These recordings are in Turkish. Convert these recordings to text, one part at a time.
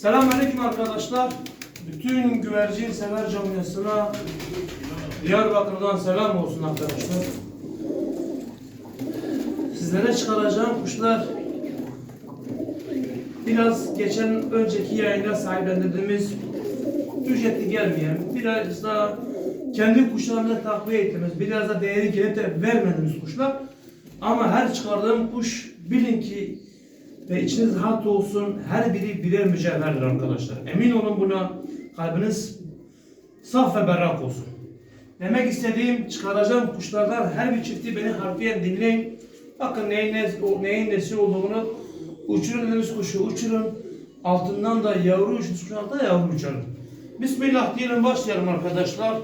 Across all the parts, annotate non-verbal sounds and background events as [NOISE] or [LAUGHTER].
Selamünaleyküm arkadaşlar. Bütün güvercin sever camiasına Diyarbakır'dan selam olsun arkadaşlar. Sizlere çıkaracağım kuşlar biraz geçen önceki yayında sahiplendirdiğimiz ücretli gelmeyen, biraz da kendi kuşlarımıza takviye ettiğimiz, biraz da değeri gelip de vermediğimiz kuşlar. Ama her çıkardığım kuş bilin ki ve içiniz rahat olsun her biri birer mücevherdir arkadaşlar. Emin olun buna kalbiniz saf ve berrak olsun. Demek istediğim çıkaracağım kuşlardan her bir çifti beni harfiyen dinleyin. Bakın neyin, ne, neyin nesi olduğunu uçurun dediğimiz kuşu uçurun. Altından da yavru uçun kuşu da yavru uçurun. Bismillah diyelim başlayalım arkadaşlar.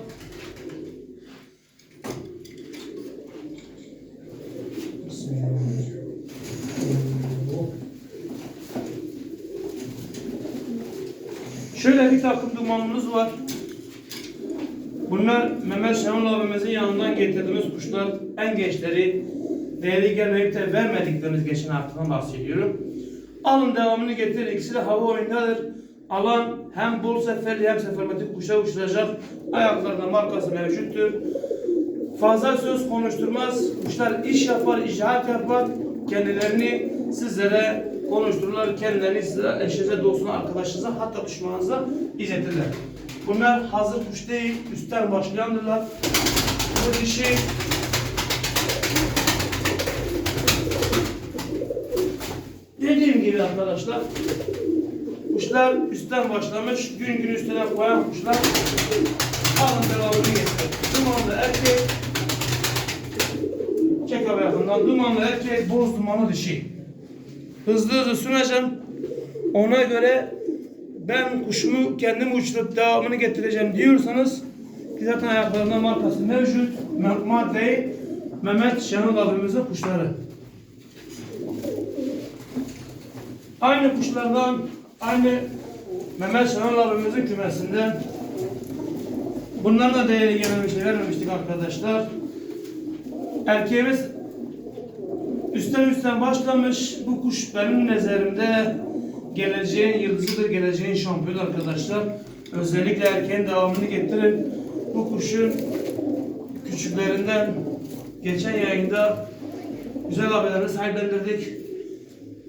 Şöyle bir takım dumanımız var. Bunlar Mehmet Şenol abimizin yanından getirdiğimiz kuşlar en gençleri değeri gelmeyip de vermediklerimiz geçen haftadan bahsediyorum. Alın devamını getir. İkisi de hava oyundadır. Alan hem bol seferli hem sefermetik kuşa uçuracak. Ayaklarında markası mevcuttur. Fazla söz konuşturmaz. Kuşlar iş yapar, icraat yapar. Kendilerini sizlere konuştururlar. Kendilerini size, eşinize, dostunuza, arkadaşınıza hatta düşmanınıza izletirler. Bunlar hazır kuş değil, üstten başlayandırlar. Bu dişi Dediğim gibi arkadaşlar kuşlar üstten başlamış, gün gün üstüne koyan kuşlar alın devamını getirir. Dumanlı erkek çek yakından. Dumanlı erkek, boz dumanlı dişi. Hızlı hızlı sunacağım. Ona göre ben kuşumu kendim uçurup devamını getireceğim diyorsanız ki zaten ayaklarında markası mevcut. Ma- Maddeyi Mehmet Şenol abimizin kuşları. Aynı kuşlardan, aynı Mehmet Şenol abimizin kümesinden. Bunlar da değeri gelmemişti, vermemiştik arkadaşlar. Erkeğimiz üstten üstten başlamış. Bu kuş benim nezerimde geleceğin yıldızıdır, geleceğin şampiyonu arkadaşlar. Özellikle erkeğin devamını getirin. Bu kuşun küçüklerinden geçen yayında güzel haberlerini sahiplendirdik.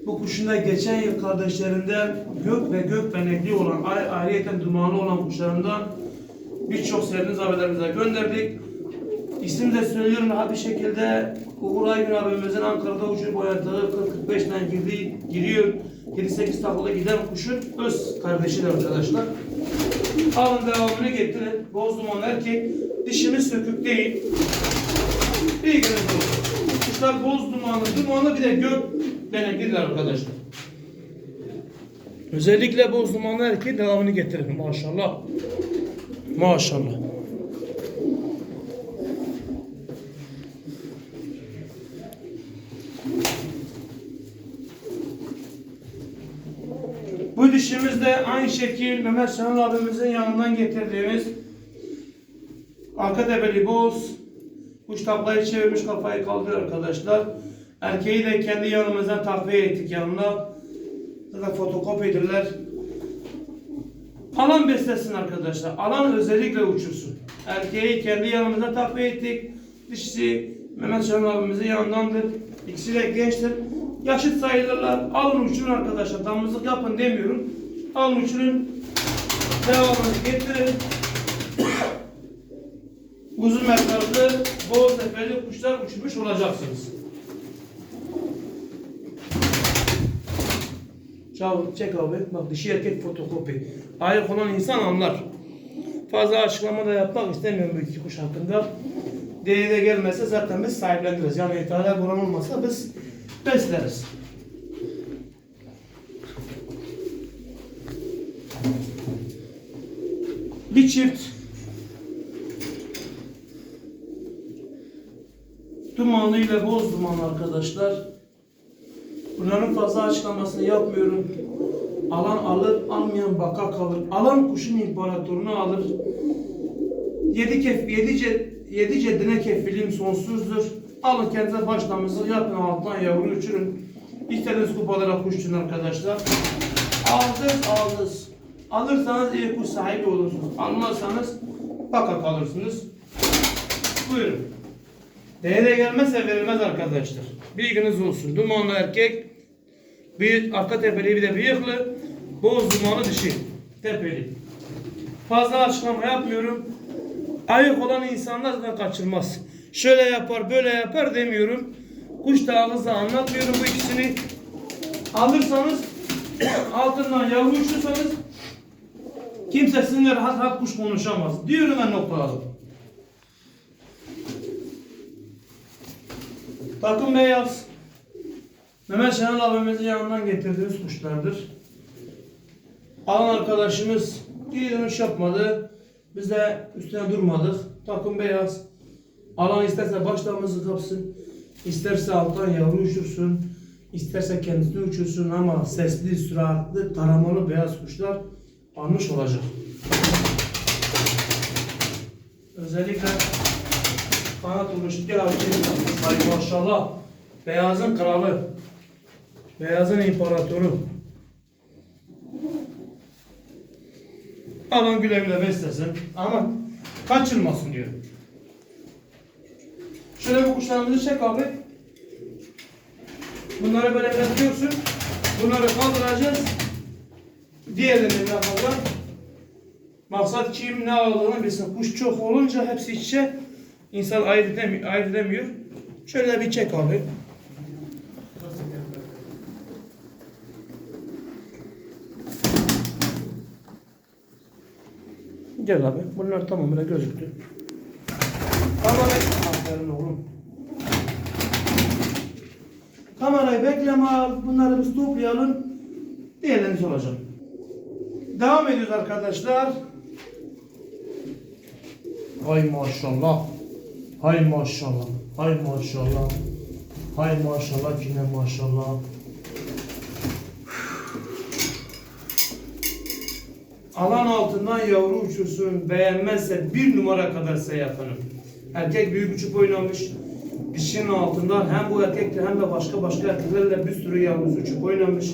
Bu kuşun da geçen yıl kardeşlerinden gök ve gök benekli olan, ay- ayrıyeten dumanlı olan kuşlarından birçok seriniz haberlerimize gönderdik. İsim de söylüyorum rahat bir şekilde Uğur Aygün abimizin Ankara'da uçurup oynadığı 40-45'ten girdi, giriyor. 7-8 takılı giden kuşun öz kardeşidir arkadaşlar. Alın devamını getirin. Boz duman erkek. Dişimiz sökük değil. Bilginiz olsun. Kuşlar boz dumanlı, dumanlı bir de gök beneklidir arkadaşlar. Özellikle boz dumanlı erkeğin devamını getirin. Maşallah. Maşallah. Bu dişimiz de aynı şekil Mehmet Şenol abimizin yanından getirdiğimiz arka tepeli boz. Kuş tablayı çevirmiş kafayı kaldırıyor arkadaşlar. Erkeği de kendi yanımızdan takviye ettik yanına. Zaten fotokopidirler. Alan beslesin arkadaşlar. Alan özellikle uçursun. Erkeği kendi yanımızdan takviye ettik. Dişisi Mehmet Şenol abimizin yanındandır. İkisi de gençtir. Yaşıt sayılırlar. Alın uçurun arkadaşlar. Damızlık yapın demiyorum. Alın uçurun. Devamını getirin. Uzun metrajlı, bol seferli kuşlar uçurmuş olacaksınız. Çabuk çek abi. Bak dişi erkek fotokopi. Ayık olan insan anlar. Fazla açıklama da yapmak istemiyorum bu iki kuş hakkında. Değeri de gelmezse zaten biz sahiplendiririz. Yani ithalat buran olmasa biz besleriz. Bir çift dumanlı ile boz dumanlı arkadaşlar. Bunların fazla açıklamasını yapmıyorum. Alan alır, almayan baka kalır. Alan kuşun imparatorunu alır. Yedi kef, yedi, ce, yedi ceddine kefiliğim sonsuzdur. Alın kendinize başlamışsınız, yapın alttan yavru uçurun. İstediğiniz kupalara kuş uçurun arkadaşlar. Aldınız aldınız. Alırsanız iyi kuş sahibi olursunuz. Almazsanız baka kalırsınız. Buyurun. Değere gelmezse verilmez arkadaşlar. Bilginiz olsun. Dumanlı erkek, bir arka tepeli bir de bıyıklı, boz dumanlı dişi. Tepeli. Fazla açıklama yapmıyorum. Ayık olan insanlar zaten kaçırmaz. Şöyle yapar, böyle yapar demiyorum. Kuş da ağızla anlatmıyorum bu ikisini. Alırsanız, [CLEARS THROAT] altından yavru kimse sizinle rahat rahat kuş konuşamaz. Diyorum ben noktaladım. Takım beyaz. Mehmet Şenol abimizin yanından getirdiğimiz kuşlardır. Alan arkadaşımız geri dönüş yapmadı. Biz de üstüne durmadık. Takım beyaz. Alan isterse başlamızı kapsın. isterse alttan yavru uçursun. isterse kendisini uçursun ama sesli, süratli, taramalı beyaz kuşlar almış olacak. Özellikle kanat oluştu. Gel abi. Hay maşallah. Beyazın kralı. Beyazın imparatoru. Alan güle güle beslesin. Ama kaçırmasın diyor. Şöyle bu kuşlarımızı çek abi. Bunları böyle bırakıyorsun. Bunları kaldıracağız. Diğerlerini yapacağız. Maksat kim ne aldığını bilsin. Kuş çok olunca hepsi iç içe insan ayırt edemiyor. Ayırt edemiyor. Şöyle bir çek abi. Gel abi. Bunlar tamamıyla gözüktü. Kamerayı... Aferin oğlum. Kamerayı bekleme al. Bunları biz toplayalım. Diğerleriniz olacak. Devam ediyoruz arkadaşlar. Hay maşallah. Hay maşallah. Hay maşallah. Hay maşallah yine maşallah. Alan altından yavru uçursun. Beğenmezse bir numara kadar yakınım. Erkek büyük uçup oynamış. Dişinin altından hem bu erkekle hem de başka başka erkeklerle bir sürü yavrusu uçup oynamış.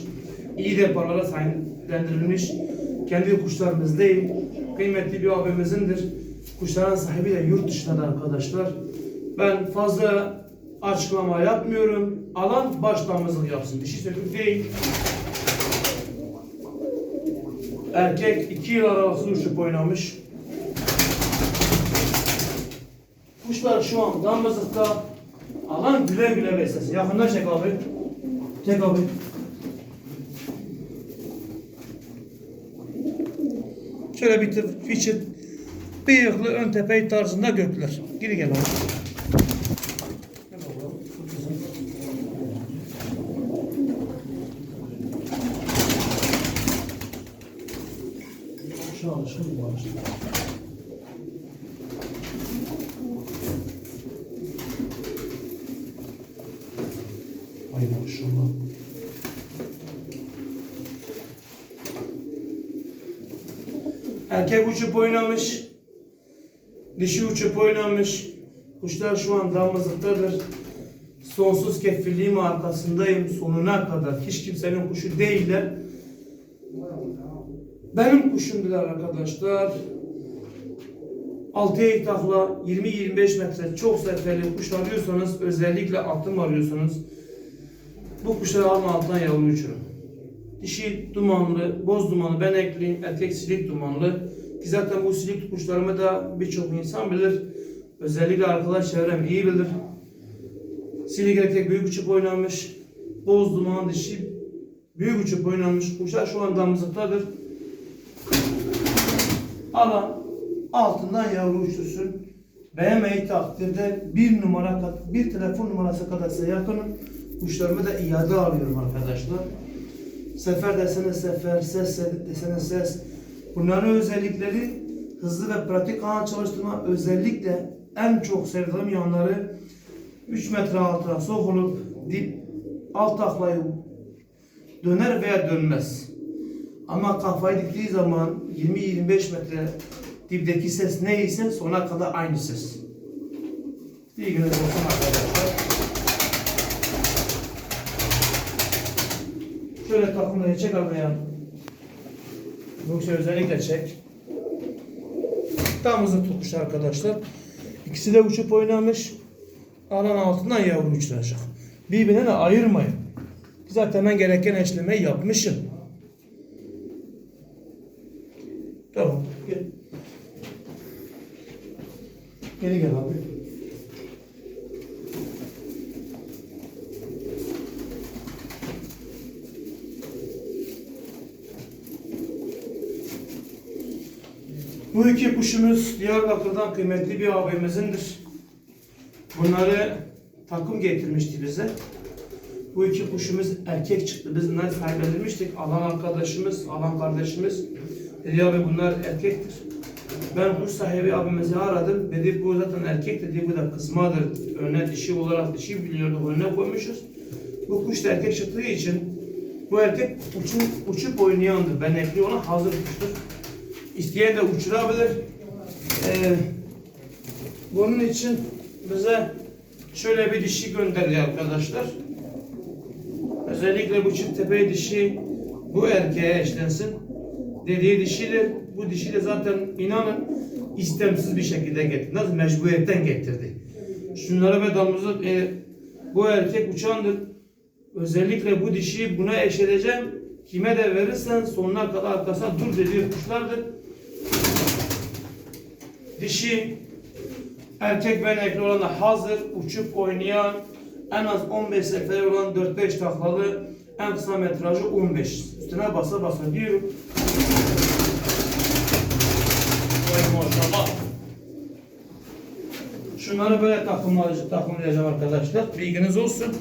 İyi de paralara sahiplendirilmiş. Kendi kuşlarımız değil. Kıymetli bir abimizin Kuşların sahibi de yurt dışında da arkadaşlar. Ben fazla açıklama yapmıyorum. Alan baş damızlık yapsın. Dişi sökük değil. Erkek iki yıl arası uçup oynamış. Kuşlar şu an damızlıkta. Alan güle güle beslesin. Yakından çek abi. Çek abi. Tır fişi bıyıklı ön tepe tarzında gökler. Geri gel abi. Gel oğlum. Şu alışkın bu alışkın. Ay maşallah. Erkek uçup oynamış. Dişi uçup oynamış. Kuşlar şu an damızlıktadır. Sonsuz kefilliğim arkasındayım sonuna kadar. Hiç kimsenin kuşu değiller. Benim kuşumdular arkadaşlar. 6'ya itakla 20-25 metre çok seferli kuş arıyorsanız özellikle altın arıyorsanız bu kuşları alma altından yavru uçurun. Dişi dumanlı, boz dumanlı ben ekleyeyim, erkek silik dumanlı. Ki zaten bu silik kuşlarımı da birçok insan bilir. Özellikle arkadaş çevrem iyi bilir. Silik erkek büyük uçup oynanmış. Boz duman dişi büyük uçup oynanmış. Kuşlar şu an damızlıktadır. Alan altından yavru uçursun. Beğenmeyi takdirde bir numara bir telefon numarası kadar size. Kuşlarımı da iade alıyorum arkadaşlar. Sefer desene sefer, ses desene ses. Bunların özellikleri hızlı ve pratik kanal çalıştırma özellikle en çok sevdiğim yanları 3 metre altına sokulup dip alt taklayı döner veya dönmez. Ama kafayı diktiği zaman 20-25 metre dipteki ses neyse sona kadar aynı ses. Bilginiz olsun arkadaşlar. Şöyle takımları çek araya. Yoksa özellikle çek. Tam hızlı tutmuş arkadaşlar. İkisi de uçup oynamış. Alan altından yavru uçuracak. Birbirine ayırmayın. Zaten ben gereken eşlemeyi yapmışım. Tamam. Gel. Geri gel abi. Bu iki kuşumuz Diyarbakır'dan kıymetli bir abimizin,dir Bunları takım getirmişti bize. Bu iki kuşumuz erkek çıktı. Biz bunları kaybedilmiştik. Alan arkadaşımız, alan kardeşimiz dedi abi bunlar erkektir. Ben kuş sahibi abimizi aradım. Dedi bu zaten erkek dedi bu da kızmadır. Önüne dişi olarak dişi biliyorduk önüne koymuşuz. Bu kuş da erkek çıktığı için bu erkek uçup, uçup oynayandır. Ben ekli ona hazır kuştur. İsteyen de uçurabilir. Ee, bunun için bize şöyle bir dişi gönderdi arkadaşlar. Özellikle bu çift tepe dişi bu erkeğe eşlensin dediği dişidir. Bu dişi de zaten inanın istemsiz bir şekilde getirdi. Nasıl mecburiyetten getirdi. Şunlara ve damızlık e, bu erkek uçandır. Özellikle bu dişiyi buna eş edeceğim. Kime de verirsen sonuna kadar arkasına dur dediği kuşlardır. Dişi erkek ve ekli olan da hazır uçup oynayan en az 15 sefer olan 4-5 taklalı en kısa metrajı 15. Üstüne basa basa diyorum. Vay maşallah. Şunları böyle takımlayacağım arkadaşlar. Bilginiz olsun.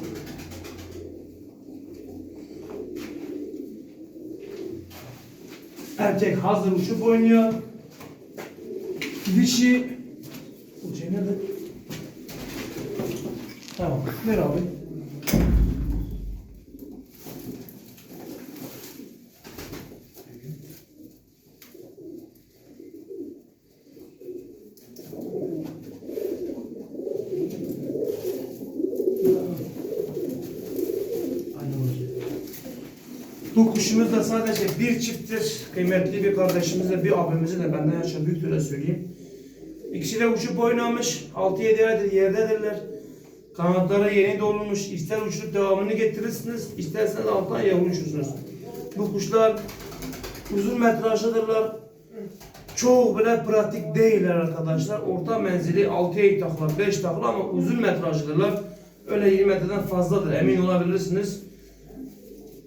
Erkek hazır uçup oynuyor. Dişi Uçayı nerede? Tamam. Ver abi. Bu kuşumuz da sadece bir çifttir. Kıymetli bir kardeşimize, bir abimize de benden yaşa büyüktür de söyleyeyim. İkisi de uçup oynamış. 6-7 aydır yerdedirler. Kanatları yeni dolmuş. İster uçurup devamını getirirsiniz, isterseniz alttan yavru uçursunuz. Bu kuşlar uzun metrajlıdırlar. Çok bile pratik değiller arkadaşlar. Orta menzili 6'ya takla, 5 takla ama uzun metrajlıdırlar. Öyle 20 metreden fazladır emin olabilirsiniz.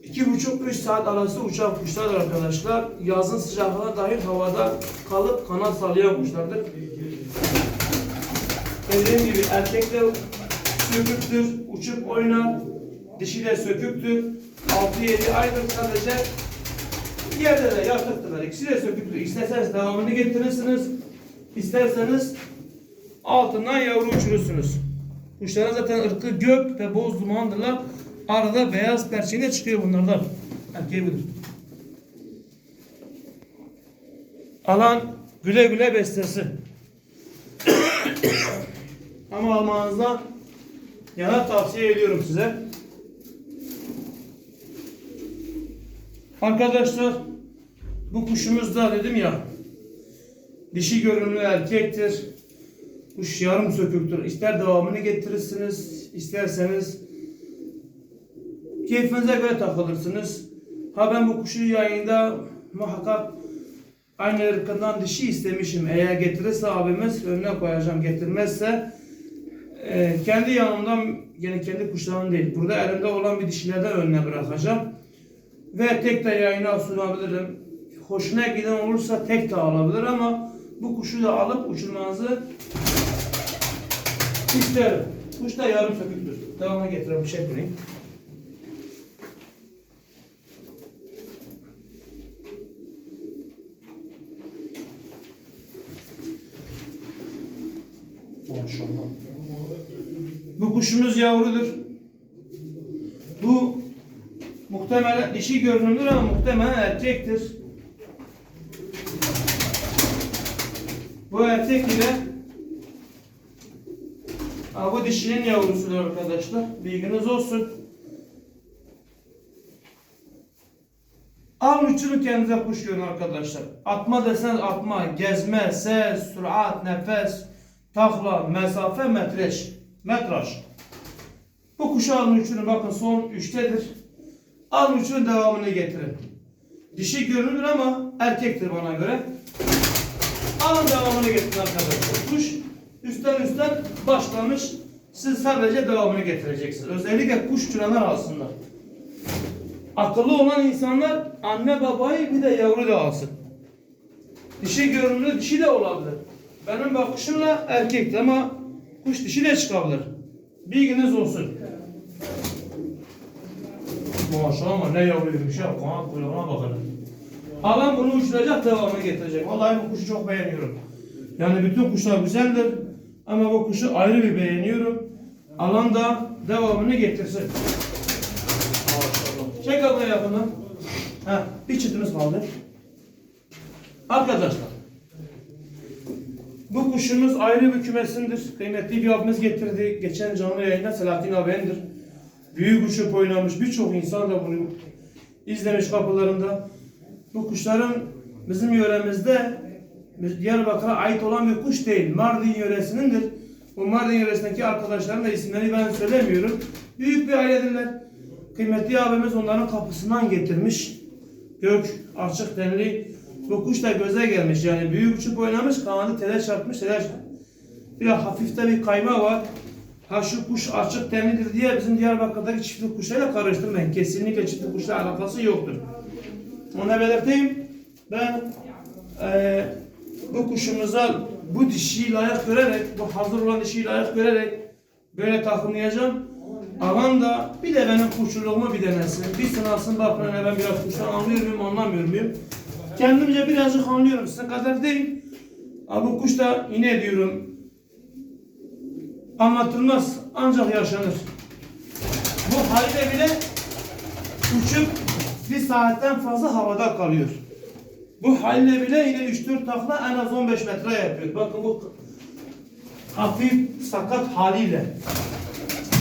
2,5-3 saat arası uçan kuşlardır arkadaşlar. Yazın sıcaklığına dahil havada kalıp kanat sallayan kuşlardır. Dediğim gibi erkekler söküktür, uçup oynar. Dişi de söküktür. 6-7 aydır sadece yerde de yatıktırlar. İkisi de söküktür. İsterseniz devamını getirirsiniz. İsterseniz altından yavru uçurursunuz. Kuşların zaten ırkı gök ve boz dumandırlar. Arada beyaz perçinle çıkıyor bunlardan. Erkeği budur. Alan güle güle beslesin. [COUGHS] Ama almanızda yana tavsiye ediyorum size. Arkadaşlar bu kuşumuz da dedim ya dişi görünümlü erkektir. Kuş yarım söküktür. İster devamını getirirsiniz, isterseniz keyfinize göre takılırsınız. Ha ben bu kuşu yayında muhakkak aynı ırkından dişi istemişim. Eğer getirirse abimiz önüne koyacağım. Getirmezse e, kendi yanımdan yani kendi kuşlarım değil. Burada elimde olan bir dişilerden önüne bırakacağım. Ve tek de yayına sunabilirim. Hoşuna giden olursa tek de alabilir ama bu kuşu da alıp uçurmanızı isterim. Kuş da yarım söküktür. Devamına getirelim. Bir Maşallah. Bu kuşumuz yavrudur. Bu muhtemelen dişi görünümlüdür ama muhtemelen erkektir. Bu erkek ile Aa, bu dişinin yavrusudur arkadaşlar. Bilginiz olsun. Alın uçurun kendinize kuş arkadaşlar. Atma deseniz atma, gezme, ses, sürat, nefes, takla, mesafe, metreş, metraj. Bu kuşu alın uçurun bakın son üçtedir. Alın uçurun devamını getirin. Dişi görünür ama erkektir bana göre. Alın devamını getirin arkadaşlar. Kuş üstten üstten başlamış. Siz sadece devamını getireceksiniz. Özellikle kuş uçuranlar alsınlar. Akıllı olan insanlar anne babayı bir de yavru da alsın. Dişi görünümlü dişi de olabilir. Benim bakışımla erkekti ama kuş dişi de çıkabilir. Bilginiz olsun. Maşallah ne yavruymuş ya. Kanat kuyruğuna bakın. Alan bunu uçuracak devamını getirecek. Vallahi bu kuşu çok beğeniyorum. Yani bütün kuşlar güzeldir. Ama bu kuşu ayrı bir beğeniyorum. Alan da devamını getirsin. Maşallah. Çek abla yakından. Ha, bir çıtımız kaldı. Arkadaşlar. Bu kuşumuz ayrı bir kümesindir. Kıymetli bir abimiz getirdi. Geçen canlı yayında Selahattin abi'ndir. Büyük uçup oynamış. Birçok insan da bunu izlemiş kapılarında. Bu kuşların bizim yöremizde Diyarbakır'a ait olan bir kuş değil. Mardin yöresindendir. Bu Mardin yöresindeki arkadaşların da isimlerini ben söylemiyorum. Büyük bir ailedirler. Kıymetli abimiz onların kapısından getirmiş. Gök açık tenli. Bu kuş da göze gelmiş. Yani büyük uçup oynamış. Kanadı tele çarpmış. Tele bir hafif de bir kayma var. Ha şu kuş açık tenlidir diye bizim Diyarbakır'daki çiftlik kuşlarıyla karıştırmayın. Kesinlikle çiftlik kuşla alakası yoktur. Onu belirteyim. Ben eee bu kuşumuza bu dişiyi layık görerek, bu hazır olan dişiyi layık görerek böyle takımlayacağım. Alan da bir de benim kuşçuluğumu bir denesin. Bir sınavsın bakın ben biraz kuştan anlıyor muyum, anlamıyor muyum? Kendimce birazcık anlıyorum. Sizin kadar değil. Bu kuş da yine diyorum anlatılmaz ancak yaşanır. Bu halde bile uçup bir saatten fazla havada kalıyor. Bu halle bile yine 3-4 takla en az 15 metre yapıyor. Bakın bu hafif sakat haliyle.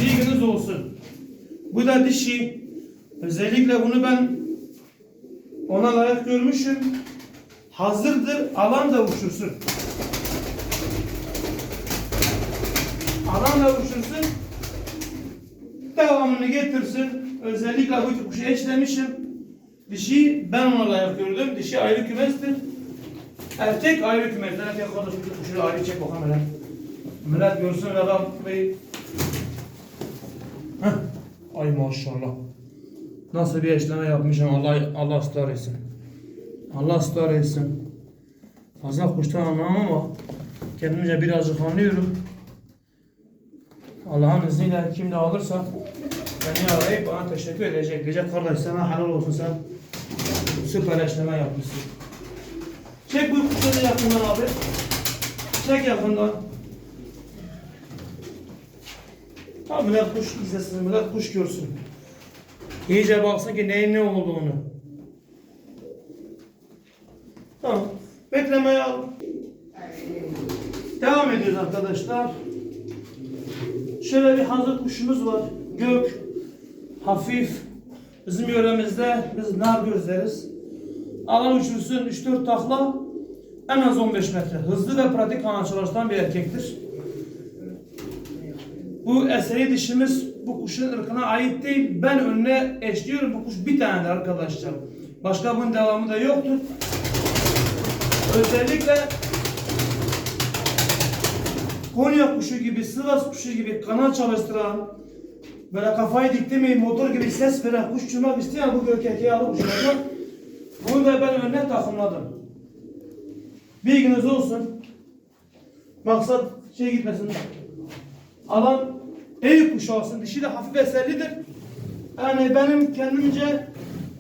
Bilginiz olsun. Bu da dişi. Özellikle bunu ben ona layık görmüşüm. Hazırdır. Alan da uçursun. Alan da uçursun. Devamını getirsin. Özellikle bu kuşu eşlemişim. Dişi ben ona layık gördüm. Dişi ayrı kümestir. Erkek ayrı kümestir. Erkek kardeşim kuşu ayrı çek bakalım hele. Millet görsün adam bey. Heh. Ay maşallah. Nasıl bir eşleme yapmışım Allah Allah ısrar etsin. Allah ısrar etsin. Fazla kuştan anlamam ama kendimce birazcık anlıyorum. Allah'ın izniyle kim de alırsa beni arayıp bana teşekkür edecek. Diyecek kardeş sana helal olsun sen süper eşleme yapmışsın. Çek bu kuşları yakından abi. Çek yakından. Tamam millet kuş izlesin, millet kuş görsün. İyice baksın ki neyin ne olduğunu. Tamam. Beklemeye al. Devam ediyoruz arkadaşlar. Şöyle bir hazır kuşumuz var. Gök. Hafif. Bizim yöremizde biz nar gözleriz. Alan uçursun 3-4 takla en az 15 metre. Hızlı ve pratik kanat çalışan bir erkektir. Bu eseri dişimiz bu kuşun ırkına ait değil. Ben önüne eşliyorum. Bu kuş bir tanedir arkadaşlar. Başka bunun devamı da yoktur. Özellikle Konya kuşu gibi, Sivas kuşu gibi kanal çalıştıran, böyle kafayı dikti mi motor gibi ses veren kuş uçurmak isteyen bu gök erkeği alıp uçuracak. Bunu da ben önüne takımladım. Bilginiz olsun. Maksat şey gitmesin. Alan iyi kuş olsun. Dişi de hafif eserlidir. Yani benim kendimce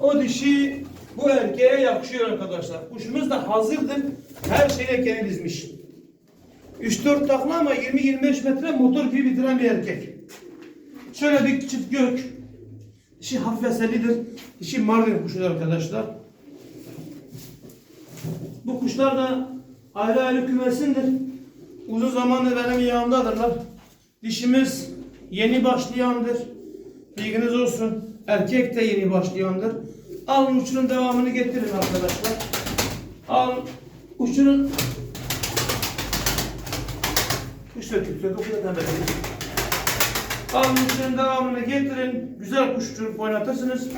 o dişi bu erkeğe yakışıyor arkadaşlar. Kuşumuz da hazırdır. Her şeyle kendi dizmiş. 3-4 takla ama 20-25 metre motor gibi bitiren bir erkek. Şöyle bir çift gök. Dişi hafif eserlidir. Dişi Mardin kuşudur arkadaşlar. Bu kuşlar da ayrı ayrı kümesindir. Uzun zamandır benim yanımdadırlar. Dişimiz yeni başlayandır. Bilginiz olsun. Erkek de yeni başlayandır. Alın uçunun devamını getirin arkadaşlar. Alın uçunun Kuş dökülse de o kadar. Alın uçunun devamını getirin. Güzel kuş uçurup oynatırsınız.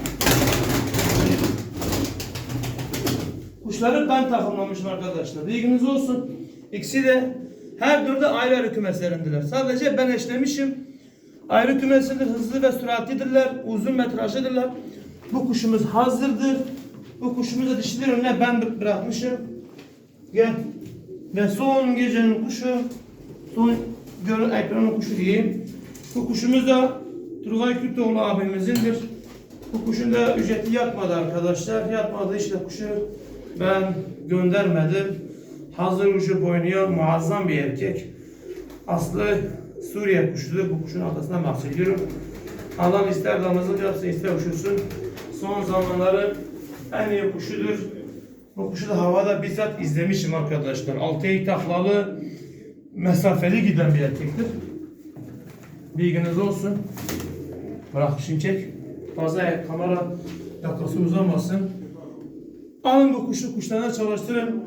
Kuşları ben takımlamışım arkadaşlar. Bilginiz olsun. İkisi de her dördü ayrı ayrı kümeslerindiler. Sadece ben eşlemişim. Ayrı kümesindir, hızlı ve süratlidirler, uzun metrajlıdırlar. Bu kuşumuz hazırdır. Bu kuşumuz da dişidir önüne ben bırakmışım. Gel. Ve son gecenin kuşu, son görün ekranın kuşu diyeyim. Bu kuşumuz da Turgay Kürtoğlu abimizindir. Bu kuşun da ücreti yatmadı arkadaşlar. Yatmadığı işte kuşu ben göndermedim. Hazır uçup oynayan muazzam bir erkek. Aslı Suriye kuşudur. Bu kuşun atasından bahsediyorum. Allah ister damızlık yapsın ister uçursun. Son zamanların en iyi kuşudur. Bu kuşu da havada bizzat izlemişim arkadaşlar. Altı eğik taklalı mesafeli giden bir erkektir. Bilginiz olsun. Bırak şimdi çek. Fazla kamera dakikası uzamasın. Alın bu kuşu kuşlarına çalıştırın.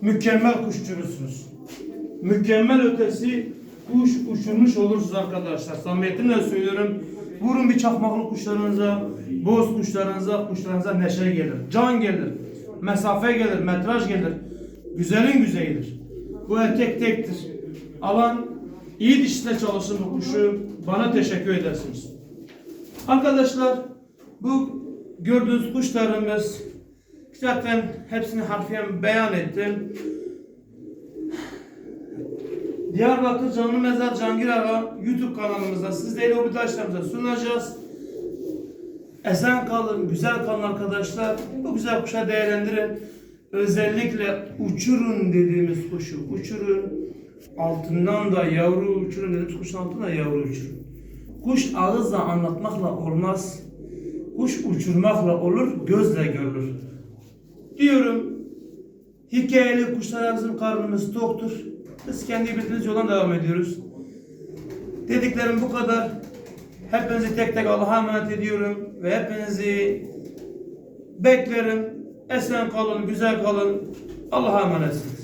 Mükemmel kuş uçurursunuz. Mükemmel ötesi kuş uçurmuş olursunuz arkadaşlar. Samimiyetimle söylüyorum. Vurun bir çakmaklı kuşlarınıza, boz kuşlarınıza, kuşlarınıza neşe gelir. Can gelir. Mesafe gelir, metraj gelir. Güzelin güzelidir. Bu erkek tektir. Alan iyi dişle çalışın bu kuşu. Bana teşekkür edersiniz. Arkadaşlar bu gördüğünüz kuşlarımız zaten hepsini harfiyen beyan ettim. Diyarbakır Canlı Mezar Cangir Ağa YouTube kanalımızda sizlere o taşlarımıza sunacağız. Esen kalın, güzel kalın arkadaşlar. Bu güzel kuşa değerlendirin. Özellikle uçurun dediğimiz kuşu uçurun. Altından da yavru uçurun dediğimiz kuşun altından da yavru uçurun. Kuş ağızla anlatmakla olmaz. Kuş uçurmakla olur, gözle görülür. Diyorum, hikayeli kuşlarımızın karnımız toktur. Biz kendi bildiğimiz yoldan devam ediyoruz. Dediklerim bu kadar. Hepinizi tek tek Allah'a emanet ediyorum. Ve hepinizi beklerim. Esen kalın, güzel kalın. Allah'a emanetsiniz.